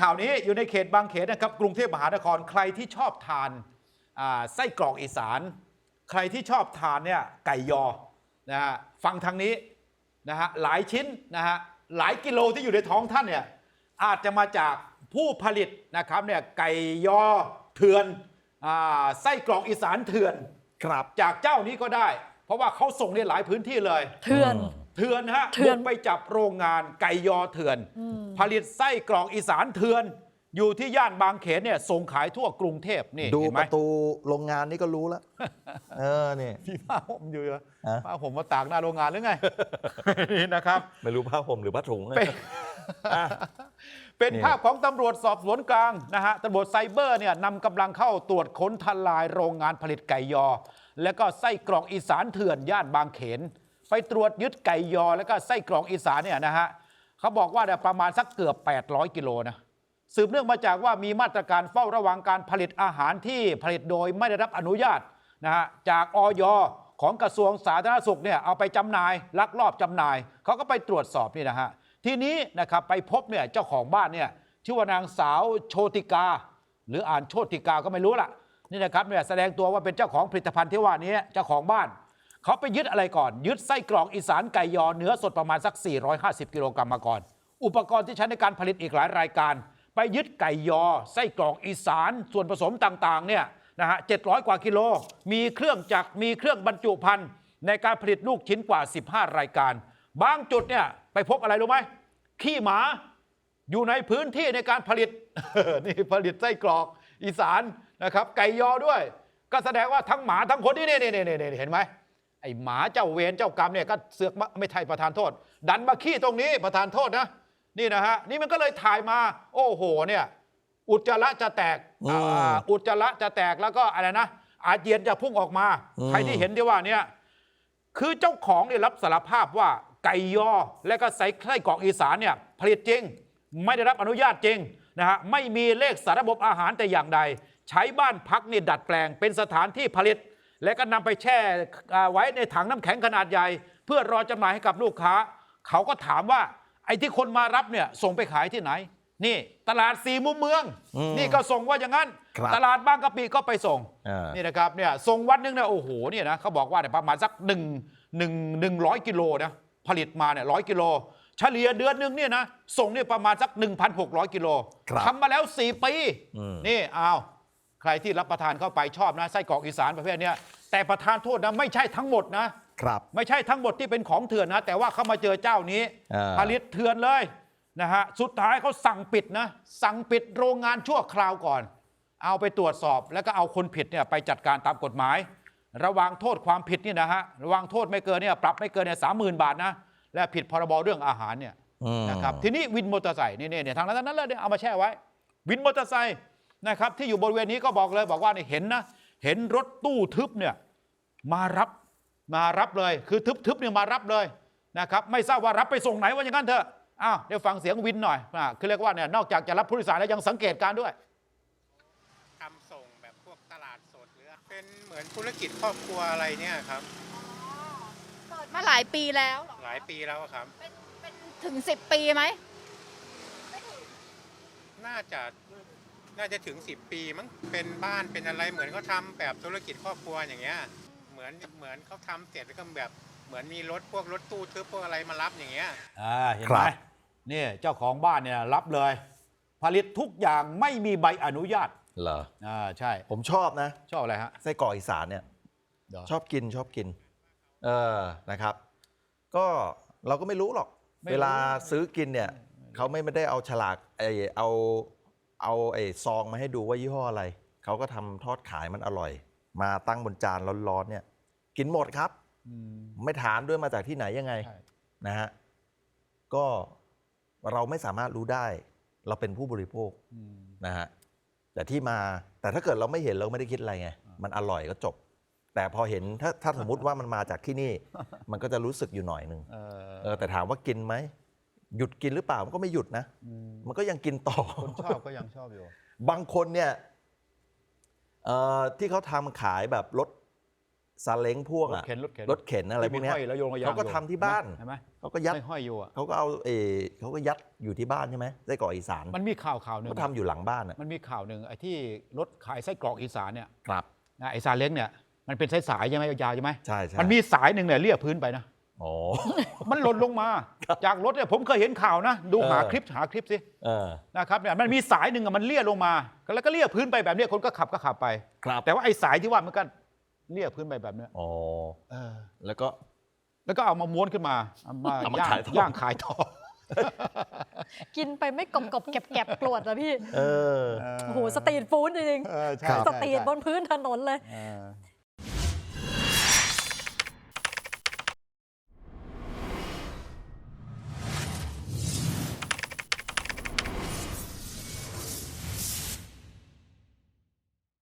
ข่าวนี้อยู่ในเขตบางเขนนะครับกรุงเทพมหานครใครที่ชอบทานอ่าไส้กรอกอีสาน ใครที่ชอบทานเนี่ยไก่ยอนะฮะฟังทางนี้นะฮะหลายชิ้นนะฮะหลายกิโลที่อยู่ในท้องท่านเนี่ยอาจจะมาจากผู้ผลิตนะครับเนี่ยไก่ยอเถื่อนอาไส้กรอกอีสานเถื่อนครับจากเจ้านี้ก็ได้ เพราะว่าเขาส่งในหลายพื้นที่เลย เถื่อน เถื่อนฮะเถื่อนบุกไปจับโรงงานไก่ยอเถื่อน ผลิตไส้กรอกอีสานเถื่อน อยู่ที่ย่านบางเขนเนี่ยส่งขายทั่วกรุงเทพนี่ดูเห็นไหปมระตูโรงงานนี่ก็รู้แล้ว เออนี่มีผ้าห่มอยู่เหรอฮะ ผ้าห่มมาตากหน้าโรงงานหรือไง นี่นะครับ ไม่รู้ผ้าห่มหรือผ้าถุงเป็นอะเป็นนี่ภาพของตำรวจสอบสวนกลางนะฮะตำรวจไซเบอร์เนี่ยนำกำลังเข้าตรวจค้นทลายโรงงานผลิตไก่ยอ และก็ไส้กรอกอีสานเถื่อนย่านบางเขน ไปตรวจยึดไก่ยอแล้วก็ไส้กรอกอีสานเนี่ยนะฮะเขาบอกว่าเนี่ยประมาณสักเกือบ 800 กิโลนะสืบเนื่องมาจากว่ามีมาตรการเฝ้าระวังการผลิตอาหารที่ผลิตโดยไม่ได้รับอนุญาตนะฮะจากออยของกระทรวงสาธารณสุขเนี่ยเอาไปจำหน่ายลักลอบจำหน่ายเขาก็ไปตรวจสอบนี่นะฮะทีนี้นะครับไปพบเนี่ยเจ้าของบ้านเนี่ยชื่อว่านางสาวโชติกา หรืออ่านโชติกาก็ไม่รู้ล่ะนี่นะครับเนี่ยแสดงตัวว่าเป็นเจ้าของผลิตภัณฑ์ที่ว่านี้เจ้าของบ้าน เขาไปยึดอะไรก่อน ยึดไส้กรอกอีสานไก่ยอเนื้อสดประมาณสัก 450 กิโลกรัมมาก่อน อุปกรณ์ที่ใช้ในการผลิตอีกหลายรายการ ไปยึดไก่ยอ ไส้กรอกอีสานส่วนผสมต่างๆเนี่ยนะฮะ700 กว่ากิโล มีเครื่องจักรมีเครื่องบรรจุภัณฑ์ในการผลิตลูกชิ้นกว่า 15 รายการ บางจุดเนี่ยไปพบอะไรรู้ไหมขี้หมาอยู่ในพื้นที่ในการผลิตนี่ผลิตไส้กรอกอีสานนะครับ ไก่ยอด้วย ก็แสดงว่าทั้งหมาทั้งคนนี่นี่นี่นี่นี่เห็นไหม ไอหมาเจ้าเวรเจ้ากรรมเนี่ยก็เสือกมาไม่ใช่ประธานโทษ ดันมาขี้ตรงนี้ประธานโทษนะนี่นะฮะนี่มันก็เลยถ่ายมา โอ้โหเนี่ยอุจจาระจะแตกอืมอ่าอุจจาระจะแตกแล้วก็อะไรนะอาเจียนจะพุ่งออกมาอืมใครที่เห็นที่ว่าเนี่ยคือเจ้าของเนี่ยรับสารภาพว่าไก่ยอและก็ใส่ไส้กรอกอีสานเนี่ยผลิตจริง ไม่ได้รับอนุญาตจริงนะฮะไม่มีเลขสารระบบอาหารแต่อย่างใด ใช้บ้านพักนี่ดัดแปลงเป็นสถานที่ผลิต และก็นำไปแช่อ่าไว้ในถังน้ำแข็งขนาดใหญ่ เพื่อรอจำหน่ายให้กับลูกค้า เขาก็ถามว่าไอ้ที่คนมารับเนี่ยส่งไปขายที่ไหน นี่ตลาดสีมุมเมืองอืมนี่ก็ส่งว่าอย่างนั้นครับตลาดบางกะปิก็ไปส่งอ่านี่นะครับเนี่ยส่งวันหนึงเนี่ยโอ้โหเนี่ยนะเขาบอกว่าเนี่ยประมาณสักหนึ่งหนึ่งหนึ่งร้อยกิโลนะผลิตมาเนี่ยร้อยกิโลเฉลี่ยเดือนหนึงเนี่ยนะส่งเนี่ยประมาณสัก 1,600 กิโลครับทำมาแล้ว 4 ปีอืมนี่อ้าว ใครที่รับประทานเข้าไปชอบนะไส้กรอกอีสานประเภทเนี้ยแต่ประทานโทษนะไม่ใช่ทั้งหมดนะ ครับ ไม่ใช่ทั้งหมดที่เป็นของเถื่อนนะ แต่ว่าเขามาเจอเจ้านี้อ่า ผลิตเถื่อนเลยนะฮะสุดท้ายเขาสั่งปิดนะ สั่งปิดโรงงานชั่วคราวก่อน เอาไปตรวจสอบแล้วก็เอาคนผิดเนี่ยไปจัดการตามกฎหมาย ระวังโทษความผิดนี่นะฮะระวังโทษไม่เกินเนี่ยปรับไม่เกินเนี่ยสามหมื่นบาทนะและผิดพรบเรื่องอาหารเนี่ย อืมนะครับทีนี้วินมอเตอร์ไซค์นี่เนี่ยทางนั้นทั้งนั้นเลยเนี่ยเอามาแช่ไว้ วินมอเตอร์ไซค์ นะครับที่อยู่บริเวณนี้ก็บอกเลยบอกว่าเนี่ยเห็นนะเห็นรถตู้ทึบเนี่ยมารับมารับเลย คือทึบๆเนี่ยมารับเลยนะครับไม่ทราบว่ารับไปส่งไหนว่าอย่างนั้นเถอะอ้าวเดี๋ยวฟังเสียงวินหน่อยอ่าคือเรียกว่าเนี่ยนอกจากจะรับผู้โดยสารแล้วยังสังเกตการณ์ด้วยทำส่งแบบพวกตลาดสดหรือเป็นเหมือนธุรกิจครอบครัวอะไรเนี่ยครับ เปิดมาหลายปีแล้วเหรอหลายปีแล้วอะครับ เป็นเป็นถึงสิบปีไหม น่าจะ น่าจะถึง 10 ปีมั้งเป็นบ้านเป็นอะไรเหมือนเขาทำแบบธุรกิจครอบครัวอย่างเงี้ยเหมือนเหมือนเขาทำเสร็จแล้วก็แบบเหมือนมีรถพวกรถตู้ทึบพวกอะไรมารับอย่างเงี้ยอ่าเห็นครัไหมบนี่เจ้าของบ้านเนี่ยรับเลย ผลิตทุกอย่างไม่มีใบอนุญาตเหรออ่าใช่ ผมชอบนะ ชอบอะไรฮะไส้กรอกอีสานเนี่ยเดี๋ยวชอบกินชอบกิน เออนะครับ ก็เราก็ไม่รู้หรอกไม่รู้เวลาซื้อกินเนี่ยเขาไม่ไม่ได้เอาฉลากไอเอา เอาไอ้ซองมาให้ดูว่ายี่ห้ออะไร เขาก็ทำทอดขายมันอร่อย มาตั้งบนจานร้อนๆเนี่ย กินหมดครับ อืม ไม่ถามด้วยมาจากที่ไหนยังไงใช่ นะฮะก็เราไม่สามารถรู้ได้ เราเป็นผู้บริโภคอืม นะฮะแต่ที่มาแต่ถ้าเกิดเราไม่เห็นเราไม่ได้คิดอะไรไงมันอร่อยก็จบ แต่พอเห็นถ้าถ้าสมมุติว่ามันมาจากที่นี่ มันก็จะรู้สึกอยู่หน่อยหนึ่งเออเออแต่ถามว่ากินไหมหยุดกินหรือเปล่ามันก็ไม่หยุดนะ ม มันก็ยังกินต่อ คนชอบก็ยังชอบอยู่ บางคนเนี่ยเอ่อที่เขาทำขายแบบลดซาเล้งพ่วงรถอะเข็นรถเข็นรถเข็นอะไรพวกเนี้ย ที่มีห้อยแล้วโยงระยางเขาก็ทำที่บ้าน เห็นไหมเขาก็ยัดห้อยๆอยู่อะเขาก็เอาเออเขาก็ยัดอยู่ที่บ้านใช่ไหมไส้กรอกอีสานมันมีข่าวข่าวหนึ่งเขาทำอยู่หลังบ้านอะมันมีข่าวหนึ่งไอ้ที่รถขายไส้กรอกอีสานเนี่ยครับ นะไอ้ซาเล้งเนี่ยมันเป็นสายสายๆใช่ไหมยาวๆใช่ไหมใช่ใช่ มันมีสายหนึ่งเนี่ยเลี่ยพื้นไปนะ อ๋อ มันหล่นลงมา จากรถเนี่ยผมเคยเห็นข่าวนะ ดูเออหาคลิปหาคลิปสิเออ นะครับเนี่ยมันมีสายหนึ่งอะมันเลี่ยลงมาแล้วก็เลี่ยพื้นไปแบบเนี้ยคนก็ขับก็ขับไป ครับแต่ว่าไอ้สายที่ว่ามันก็เลี่ยพื้นไปแบบเนี้ยอ๋อเออแล้วก็ แล้วก็เอามาม้วนขึ้นมาเอามาเอามาย่างขายต่อ ย่างขายต่อกินไปไม่กรอบกรอบๆแกบแกบๆกรวดอะพี่เออ โอ้โหสตรีทฟู้ดจริงเออๆใช่สตรีทบนพื้นถนนเลย เออ